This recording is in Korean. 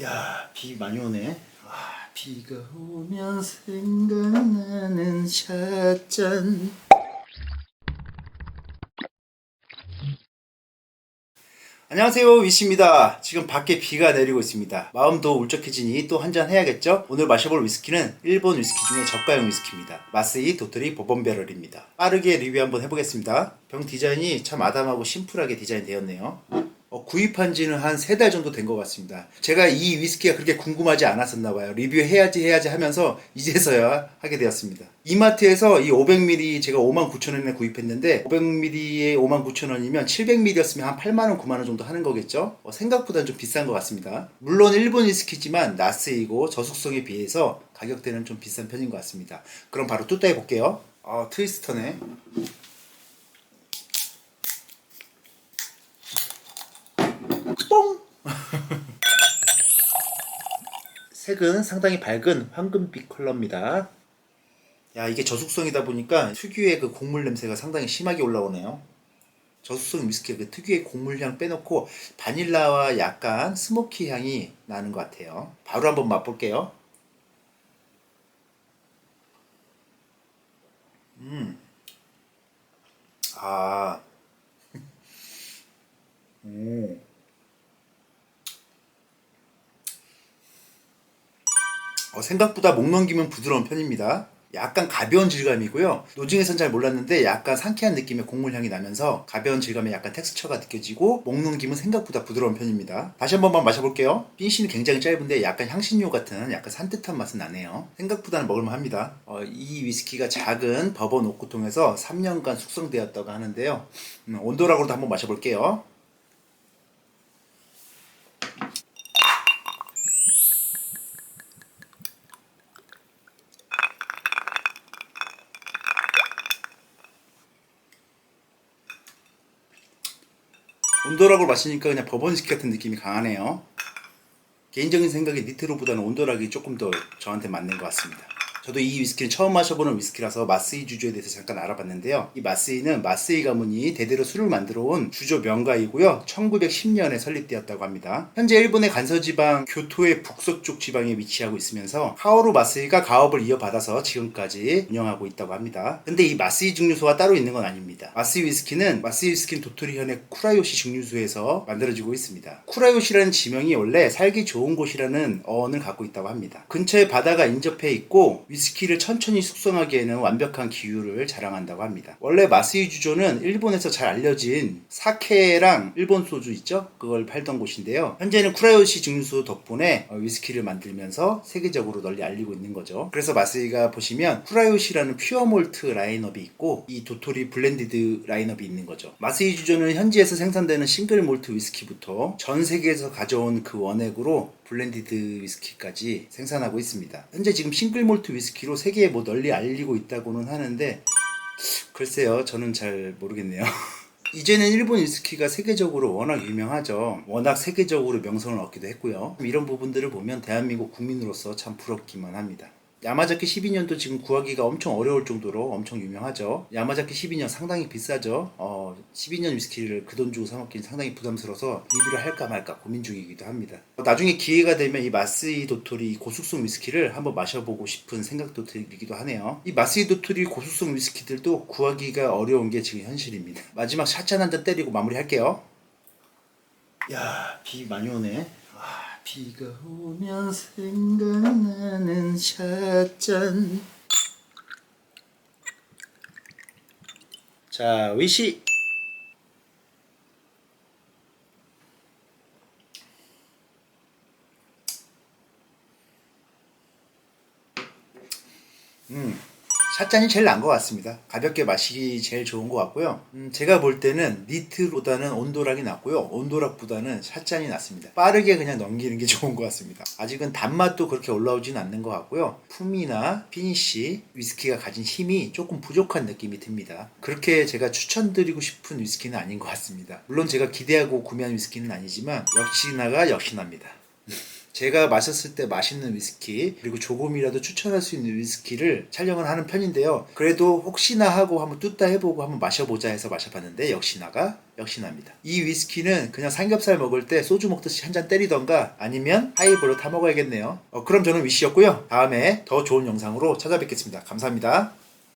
야, 비 많이 오네. 아, 비가 오면 생각나는 샷잔. 안녕하세요 위시입니다. 지금 밖에 비가 내리고 있습니다. 마음도 울적해지니 또 한잔 해야겠죠? 오늘 마셔볼 위스키는 일본 위스키 중에 저가형 위스키입니다. 마스이 도토리 보본베럴입니다. 빠르게 리뷰 한번 해보겠습니다. 병 디자인이 참 아담하고 심플하게 디자인 되었네요 어, 구입한 지는 한 세 달 정도 된 것 같습니다. 제가 이 위스키가 그렇게 궁금하지 않았었나 봐요. 리뷰해야지 해야지 하면서 이제서야 하게 되었습니다. 이마트에서 이 500ml 제가 59,000원에 구입했는데 500ml에 59,000원이면 700ml였으면 한 8만원, 9만원 정도 하는 거겠죠? 어, 생각보다는 좀 비싼 것 같습니다. 물론 일본 위스키지만 나스이고 저속성에 비해서 가격대는 좀 비싼 편인 것 같습니다. 그럼 바로 뚜따 해 볼게요. 아, 트위스터네. 뽕! 색은 상당히 밝은 황금빛 컬러입니다. 야, 이게 저속성이다 보니까 특유의 그 곡물 냄새가 상당히 심하게 올라오네요. 저속성 위스키의 그 특유의 곡물향 빼놓고 바닐라와 약간 스모키 향이 나는 것 같아요. 바로 한번 맛볼게요. 음. 아. 오. 생각보다 목 넘기면 부드러운 편입니다. 약간 가벼운 질감이고요. 노중에선 잘 몰랐는데 약간 상쾌한 느낌의 곡물 향이 나면서 가벼운 질감의 약간 텍스처가 느껴지고 목 넘김은 생각보다 부드러운 편입니다. 다시 한 번만 마셔볼게요. 핀시는 굉장히 짧은데 약간 향신료 같은 약간 산뜻한 맛은 나네요. 생각보다는 먹을만합니다. 어, 이 위스키가 작은 버번 오크통에서 3년간 숙성되었다고 하는데요. 음, 온도락으로도 한번 마셔볼게요. 온도락을 마시니까 그냥 버번스키 같은 느낌이 강하네요. 개인적인 생각에 니트로보다는 온도락이 조금 더 저한테 맞는 것 같습니다. 저도 이 위스키를 처음 마셔보는 위스키라서 마스이 주조에 대해서 잠깐 알아봤는데요. 이 마스이는 마스이 가문이 대대로 술을 만들어 온 주조 명가이고요. 1910년에 설립되었다고 합니다. 현재 일본의 간서지방 교토의 북서쪽 지방에 위치하고 있으면서 카오루 마스이가 가업을 이어받아서 지금까지 운영하고 있다고 합니다. 근데 이 마스이 증류소가 따로 있는 건 아닙니다. 마스이 위스키는 마스이 위스키는 도토리현의 쿠라요시 증류소에서 만들어지고 있습니다. 쿠라요시라는 지명이 원래 살기 좋은 곳이라는 어원을 갖고 있다고 합니다. 근처에 바다가 인접해 있고 위스키를 천천히 숙성하기에는 완벽한 기후를 자랑한다고 합니다. 원래 마스이 주조는 일본에서 잘 알려진 사케랑 일본 소주 있죠? 그걸 팔던 곳인데요. 현재는 쿠라요시 증류소 덕분에 어, 위스키를 만들면서 세계적으로 널리 알리고 있는 거죠. 그래서 마스이가 보시면 쿠라요시라는 퓨어 몰트 라인업이 있고 이 도토리 블렌디드 라인업이 있는 거죠. 마스이 주조는 현지에서 생산되는 싱글 몰트 위스키부터 전 세계에서 가져온 그 원액으로 블렌디드 위스키까지 생산하고 있습니다. 현재 지금 싱글 몰트 위스키로 세계에 뭐 널리 알리고 있다고는 하는데 글쎄요 저는 잘 모르겠네요. 이제는 일본 위스키가 세계적으로 워낙 유명하죠. 워낙 세계적으로 명성을 얻기도 했고요. 이런 부분들을 보면 대한민국 국민으로서 참 부럽기만 합니다. 야마자키 12년도 지금 구하기가 엄청 어려울 정도로 엄청 유명하죠. 야마자키 12년 상당히 비싸죠. 어, 12년 위스키를 그 돈 주고 사 먹기는 상당히 부담스러워서 리뷰를 할까 말까 고민 중이기도 합니다. 어, 나중에 기회가 되면 이 마스이 도토리 고숙성 위스키를 한번 마셔보고 싶은 생각도 들기도 하네요. 이 마스이 도토리 고숙성 위스키들도 구하기가 어려운 게 지금 현실입니다. 마지막 샷잔 한 잔 때리고 마무리할게요. 야, 비 많이 오네. 아, 비가 오면 생각나는 샷잔. 자, 위시. 음. 샷잔이 제일 나은 것 같습니다. 가볍게 마시기 제일 좋은 것 같고요. 음, 제가 볼 때는 니트보다는 온도락이 낫고요. 온도락보다는 샷잔이 낫습니다. 빠르게 그냥 넘기는 게 좋은 것 같습니다. 아직은 단맛도 그렇게 올라오진 않는 것 같고요. 품이나 피니쉬, 위스키가 가진 힘이 조금 부족한 느낌이 듭니다. 그렇게 제가 추천드리고 싶은 위스키는 아닌 것 같습니다. 물론 제가 기대하고 구매한 위스키는 아니지만 역시나가 역시나입니다. 제가 마셨을 때 맛있는 위스키 그리고 조금이라도 추천할 수 있는 위스키를 촬영을 하는 편인데요. 그래도 혹시나 하고 한번 뚜따 해보고 한번 마셔보자 해서 마셔봤는데 역시나가 역시나입니다. 이 위스키는 그냥 삼겹살 먹을 때 소주 먹듯이 한 잔 때리던가 아니면 하이볼로 타 먹어야겠네요. 어, 그럼 저는 위시였고요. 다음에 더 좋은 영상으로 찾아뵙겠습니다. 감사합니다.